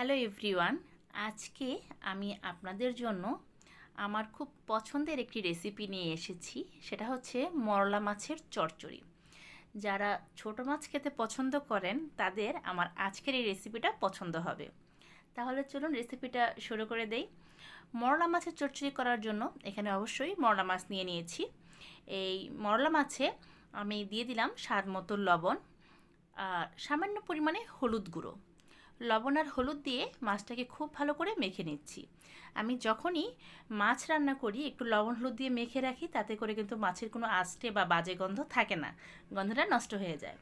Hello everyone, আজকে আমি আপনাদের জন্য আমার খুব পছন্দের একটি রেসিপি নিয়ে এসেছি। সেটা হচ্ছে মরলা মাছের চচ্চড়ি। যারা ছোট মাছ খেতে পছন্দ করেন, তাদের আমার আজকের এই রেসিপিটা পছন্দ হবে। তাহলে চলুন রেসিপিটা শুরু করে দেই। মরলা মাছের চচ্চড়ি করার জন্য এখানে অবশ্যই মরলা মাছ নিয়ে নিয়েছি। এই মরলা মাছে আমি দিয়ে দিলাম স্বাদ মতো লবণ আর সামান্য পরিমাণে হলুদ গুঁড়ো। লবণ আর হলুদ দিয়ে মাছটাকে খুব ভালো করে মেখে নিচ্ছি। আমি যখনই মাছ রান্না করি, একটু লবণ হলুদ দিয়ে মেখে রাখি, তাতে করে কিন্তু মাছের কোনো আষ্টে বা বাজে গন্ধ থাকে না। গন্ধটা নষ্ট হয়ে যায়।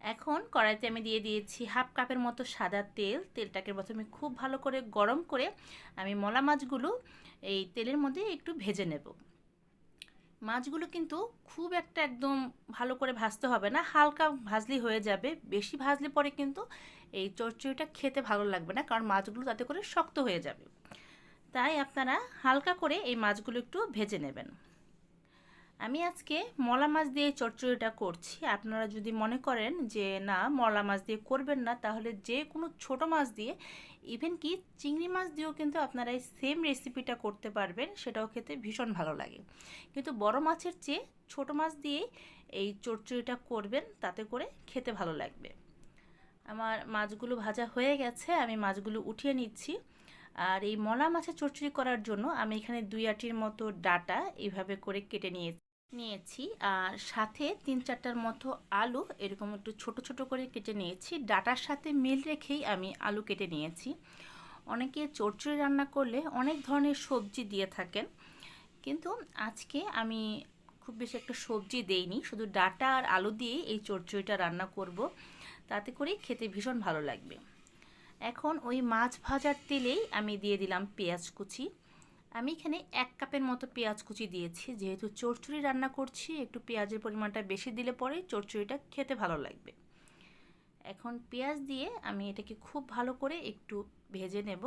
এখন কড়াইতে আমি দিয়ে দিয়েছি হাফ কাপের মতো সাদা তেল। তেলটাকে প্রথমে খুব ভালো করে গরম করে আমি মলা মাছগুলো এই তেলের মধ্যে একটু ভেজে নেব। মাছগুলো কিন্তু খুব একটা একদম ভালো করে ভাজতে হবে না, হালকা ভাজলি হয়ে যাবে। বেশি ভাজলে পরে কিন্তু এই চচ্চড়িটা খেতে ভালো লাগবে না, কারণ মাছগুলো তাতে করে শক্ত হয়ে যাবে। তাই আপনারা হালকা করে এই মাছগুলো একটু ভেজে নেবেন। আমি আজকে মলা মাছ দিয়ে চচ্চড়িটা করছি। আপনারা যদি মনে করেন যে, না, মলা মাছ দিয়ে করবেন না, তাহলে যে কোনো ছোট মাছ দিয়ে, ইভেন কি চিংড়ি মাছ দিয়েও কিন্তু আপনারা এই সেম রেসিপিটা করতে পারবেন, সেটাও খেতে ভীষণ ভালো লাগে। কিন্তু বড় মাছের চেয়ে ছোট মাছ দিয়ে এই চচ্চড়িটা করবেন, তাতে করে খেতে ভালো লাগবে। আমার মাছগুলো ভাজা হয়ে গেছে, আমি মাছগুলো উঠিয়ে নিচ্ছি। আর এই মলা মাছের চচ্চড়ি করার জন্য আমি এখানে দুই আটির মতো ডাটা এইভাবে করে কেটে নিয়ে নিয়েছি। আর সাথে তিন চারটার মতো আলু এরকম একটু ছোট ছোট করে কেটে নিয়েছি। ডাটার সাথে মিল রেখেই আমি আলু কেটে নিয়েছি। অনেকে চচ্চড়ি রান্না করলে অনেক ধরনের সবজি দিয়ে থাকেন, কিন্তু আজকে আমি খুব বেশি একটা সবজি দেইনি, শুধু ডাটা আর আলু দিয়ে এই চচ্চড়িটা রান্না করব। তাতে করেই খেতে ভীষণ ভালো লাগবে। এখন ওই মাছ ভাজার তেলেই আমি দিয়ে দিলাম পেঁয়াজ কুচি। আমি এখানে এক কাপের মতো পেঁয়াজ কুচি দিয়েছি, যেহেতু চচ্চড়ি রান্না করছি, একটু পেঁয়াজের পরিমাণটা বেশি দিলে পরে চচ্চড়িটা খেতে ভালো লাগবে। এখন পেঁয়াজ দিয়ে আমি এটাকে খুব ভালো করে একটু ভেজে নেব।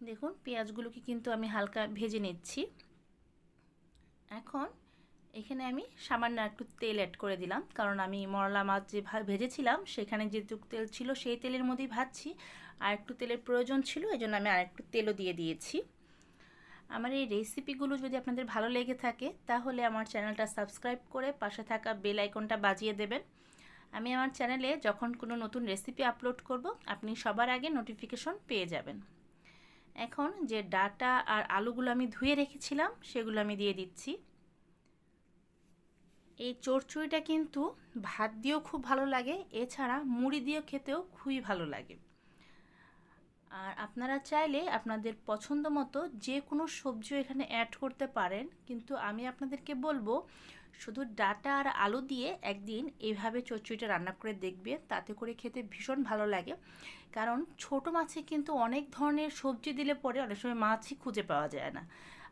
দেখুন, পেঁয়াজগুলোকে কিন্তু আমি হালকা ভেজে নিচ্ছি। এখন এখানে আমি সামান্য একটু তেল অ্যাড করে দিলাম। কারণ আমি মরলা মাছ যে ভেজেছিলাম, সেখানে যেটুকু তেল ছিল সেই তেলের মধ্যেই ভাজছি। আর একটু তেলের প্রয়োজন ছিল এই জন্য আমি আর একটু তেলও দিয়ে দিয়েছি। আমার এই রেসিপিগুলো যদি আপনাদের ভালো লেগে থাকে, তাহলে আমার চ্যানেলটা সাবস্ক্রাইব করে পাশে থাকা বেল আইকনটা বাজিয়ে দেবেন। আমি আমার চ্যানেলে যখন কোনো নতুন রেসিপি আপলোড করব, আপনি সবার আগে নোটিফিকেশন পেয়ে যাবেন। এখন যে ডাটা আর আলুগুলো আমি ধুয়ে রেখেছিলাম, সেগুলো আমি দিয়ে দিচ্ছি। এই চড়চড়িটা কিন্তু ভাত দিয়েও খুব ভালো লাগে, এছাড়া মুড়ি দিয়েও খেতেও খুবই ভালো লাগে। আর আপনারা চাইলে আপনাদের পছন্দ মতো যে কোনো সবজিও এখানে অ্যাড করতে পারেন, কিন্তু আমি আপনাদেরকে বলব শুধু ডাটা আর আলু দিয়ে একদিন এইভাবে চচ্চড়িটা রান্না করে দেখবে, তাতে করে খেতে ভীষণ ভালো লাগে। কারণ ছোট মাছে কিন্তু অনেক ধরনের সবজি দিলে পরে অনেক সময় মাছই খুঁজে পাওয়া যায় না,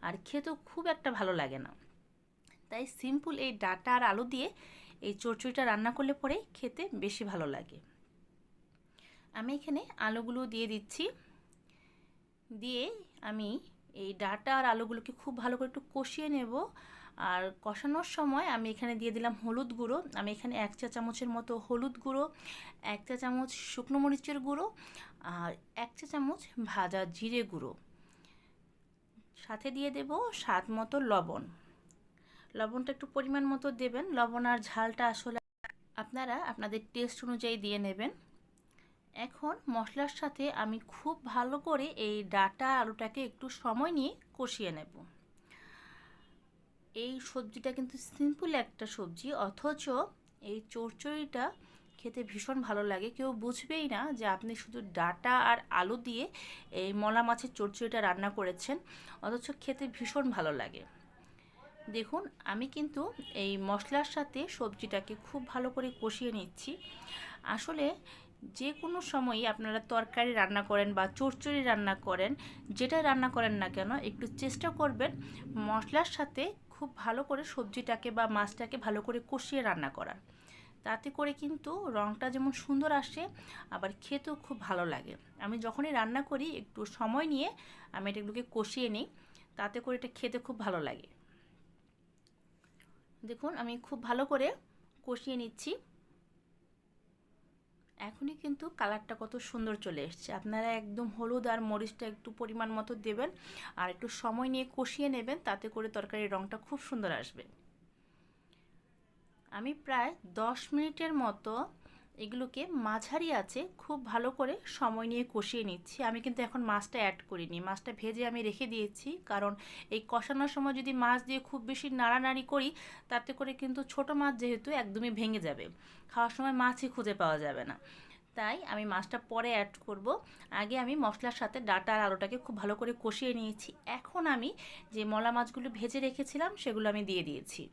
আর খেতেও খুব একটা ভালো লাগে না। তাই সিম্পল এই ডাটা আর আলু দিয়ে এই চচ্চড়িটা রান্না করলে পরে খেতে বেশি ভালো লাগে। আমি এখানে আলুগুলো দিয়ে দিচ্ছি। দিয়ে আমি এই ডাটা আর আলুগুলোকে খুব ভালো করে একটু কষিয়ে নেব। আর কষানোর সময় আমি এখানে দিয়ে দিলাম হলুদ গুঁড়ো। আমি এখানে এক চা চামচের মতো হলুদ গুঁড়ো, এক চা চামচ শুকনো মরিচের গুঁড়ো আর এক চা চামচ ভাজা জিরে গুঁড়ো। সাথে দিয়ে দেব স্বাদ মতো লবণ। লবণটা একটু পরিমাণ মতো দেবেন। লবণ আর ঝালটা আসলে আপনারা আপনাদের টেস্ট অনুযায়ী দিয়ে নেবেন। এখন মশলার সাথে আমি খুব ভালো করে এই ডাটা আলুটাকে একটু সময় নিয়ে কষিয়ে নেব। এই সবজিটা কিন্তু সিম্পল একটা সবজি, অথচ এই চড়চড়িটা খেতে ভীষণ ভালো লাগে। কেউ বুঝবেই না যে আপনি শুধু ডাটা আর আলু দিয়ে এই মলা মাছের চড়চড়িটা রান্না করেছেন, অথচ খেতে ভীষণ ভালো লাগে। দেখুন, আমি কিন্তু এই মশলার সাথে সবজিটাকে খুব ভালো করে কষিয়ে নিচ্ছি। আসলে যে কোনো সময়ই আপনারা তরকারি রান্না করেন বা চচ্চড়ি রান্না করেন, যেটা রান্না করেন না কেন, একটু চেষ্টা করবেন মশলার সাথে খুব ভালো করে সবজিটাকে বা মাছটাকে ভালো করে কষিয়ে রান্না করার। তাতে করে কিন্তু রঙটা যেমন সুন্দর আসে, আবার খেতেও খুব ভালো লাগে। আমি যখনই রান্না করি, একটু সময় নিয়ে আমি এটাগুলোকে কষিয়ে নিই, তাতে করে এটা খেতে খুব ভালো লাগে। দেখুন, আমি খুব ভালো করে কষিয়ে নিচ্ছি। এখনই কিন্তু কালারটা কত সুন্দর চলে এসছে। আপনারা একদম হলুদ আর মরিচটা একটু পরিমাণ মতো দেবেন আর একটু সময় নিয়ে কষিয়ে নেবেন, তাতে করে তরকারির রঙটা খুব সুন্দর আসবে। আমি প্রায় দশ মিনিটের মতো এগুলোকে মাঝারি আছে, খুব ভালো করে সময় নিয়ে কষিয়ে নিচ্ছি। আমি কিন্তু এখন মাছটা অ্যাড করিনি। মাছটা ভেজে আমি রেখে দিয়েছি, কারণ এই কষানোর সময় যদি মাছ দিয়ে খুব বেশি নাড়ানাড়ি করি, তাতে করে কিন্তু ছোট মাছ যেহেতু একদমই ভেঙে যাবে। খাওয়ার সময় মাছই খুঁজে পাওয়া যাবে না। তাই আমি মাছটা পরে অ্যাড করব। আগে আমি মশলার সাথে ডাটা আর আলুটাকে খুব ভালো করে কষিয়ে নিয়েছি। এখন আমি যে মলা মাছগুলো ভেজে রেখেছিলাম, সেগুলো আমি দিয়ে দিয়েছি।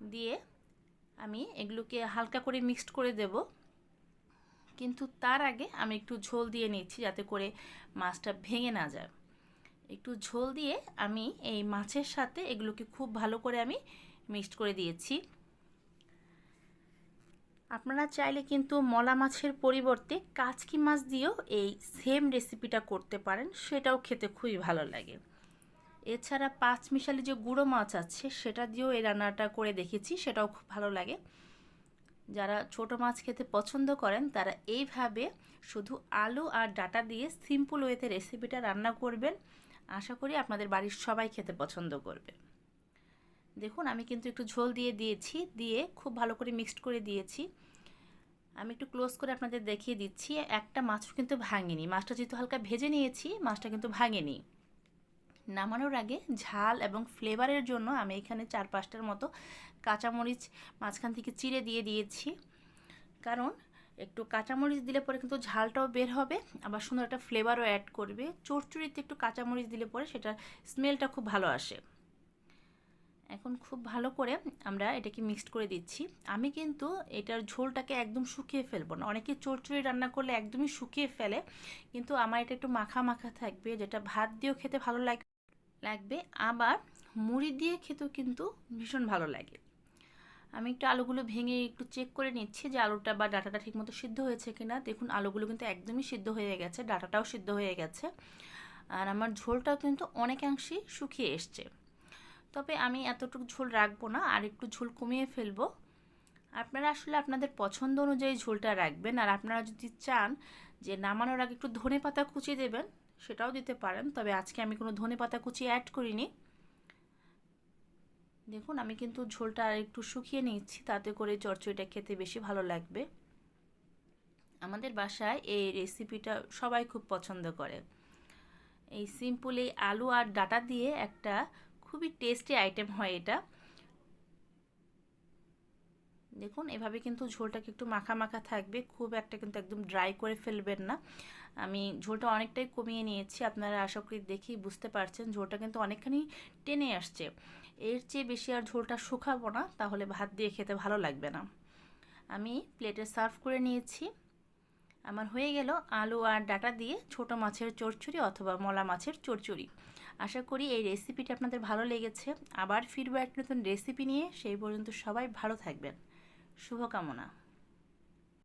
দিয়ে আমি এগুলোকে হালকা করে মিক্সড করে দেব। কিন্তু তার আগে আমি একটু ঝোল দিয়ে নিচ্ছি যাতে করে মাছটা ভেঙে না যায়। একটু ঝোল দিয়ে আমি এই মাছের সাথে এগুলোকে খুব ভালো করে আমি মিক্সড করে দিয়েছি। আপনারা চাইলে কিন্তু মলা মাছের পরিবর্তে কাচকি মাছ দিয়েও এই সেম রেসিপিটা করতে পারেন, সেটাও খেতে খুবই ভালো লাগে। এছাড়া পাঁচ মিশালি যে গুঁড়ো মাছ আছে, সেটা দিয়েও এই রান্নাটা করে দেখেছি, সেটাও খুব ভালো লাগে। যারা ছোট মাছ খেতে পছন্দ করেন, তারা এইভাবে শুধু আলু আর ডাটা দিয়ে সিম্পল ওয়েতে রেসিপিটা রান্না করবেন। আশা করি আপনাদের বাড়ির সবাই খেতে পছন্দ করবে। দেখুন, আমি কিন্তু একটু ঝোল দিয়ে দিয়েছি, দিয়ে খুব ভালো করে মিক্সড করে দিয়েছি। আমি একটু ক্লোজ করে আপনাদের দেখিয়ে দিচ্ছি, একটা মাছও কিন্তু ভাঙেনি। মাছটা যেহেতু হালকা ভেজে নিয়েছি, মাছটা কিন্তু ভাঙেনি। নামানোর আগে ঝাল এবং ফ্লেভারের জন্য আমি এখানে চার পাঁচটার মতো কাঁচামরিচ মাঝখান থেকে চিড়ে দিয়ে দিয়েছি। কারণ একটু কাঁচামরিচ দিলে পরে কিন্তু ঝালটাও বের হবে, আবার সুন্দর একটা ফ্লেভারও অ্যাড করবে। চড়চড়িতে একটু কাঁচামরিচ দিলে পরে সেটার স্মেলটা খুব ভালো আসে। এখন খুব ভালো করে আমরা এটাকে মিক্সড করে দিচ্ছি। আমি কিন্তু এটার ঝোলটাকে একদম শুকিয়ে ফেলব না। অনেকে চড়চড়ি রান্না করলে একদমই শুকিয়ে ফেলে, কিন্তু আমার এটা একটু মাখা মাখা থাকবে, যেটা ভাত দিয়েও খেতে ভালো লাগে। লাগবে। আবার মুড়ি দিয়ে খেতেও কিন্তু ভীষণ ভালো লাগে। আমি একটু আলুগুলো ভেঙে একটু চেক করে নিচ্ছি যে আলুটা বা ডাটাটা ঠিকমতো সিদ্ধ হয়েছে কিনা। দেখুন, আলুগুলো কিন্তু একদমই সিদ্ধ হয়ে গেছে, ডাটাটাও সিদ্ধ হয়ে গেছে। আর আমার ঝোলটাও কিন্তু অনেকাংশেই শুকিয়ে এসছে। তবে আমি এতটুকু ঝোল রাখব না, আর একটু ঝোল কমিয়ে ফেলব। আপনারা আসলে আপনাদের পছন্দ অনুযায়ী ঝোলটা রাখবেন। আর আপনারা যদি চান যে নামানোর আগে একটু ধনে পাতা কুচিয়ে দেবেন সেটাও দিতে পারেন, তবে আজকে আমি কোনো ধনে পাতা কুচি অ্যাড করিনি। দেখুন, আমি কিন্তু ঝোলটা আর একটু শুকিয়ে নিচ্ছি তাতে করে চরচড়িটা খেতে বেশি ভালো লাগবে। আমাদের বাসায় এই রেসিপিটা সবাই খুব পছন্দ করে। এই সিম্পল এই আলু আর ডাটা দিয়ে একটা খুবই টেস্টি আইটেম হয় এটা। দেখুন, এভাবে কিন্তু ঝোলটাকে একটু মাখা মাখা থাকবে। খুব একটা কিন্তু একদম ড্রাই করে ফেলবেন না। আমি ঝোলটা অনেকটাই কমিয়ে নিয়েছি, আপনারা আশা করি দেখেই বুঝতে পারছেন। ঝোলটা কিন্তু অনেকখানি টেনে আসছে। এর চেয়ে বেশি আর ঝোলটা শুকাবো না, তাহলে ভাত দিয়ে খেতে ভালো লাগবে না। আমি প্লেটে সার্ভ করে নিয়েছি। আমার হয়ে গেল আলু আর ডাটা দিয়ে ছোট মাছের চড়চড়ি অথবা মলা মাছের চড়চড়ি। আশা করি এই রেসিপিটি আপনাদের ভালো লেগেছে। আবার ফিরবো নতুন রেসিপি নিয়ে। সেই পর্যন্ত সবাই ভালো থাকবেন। শুভকামনা।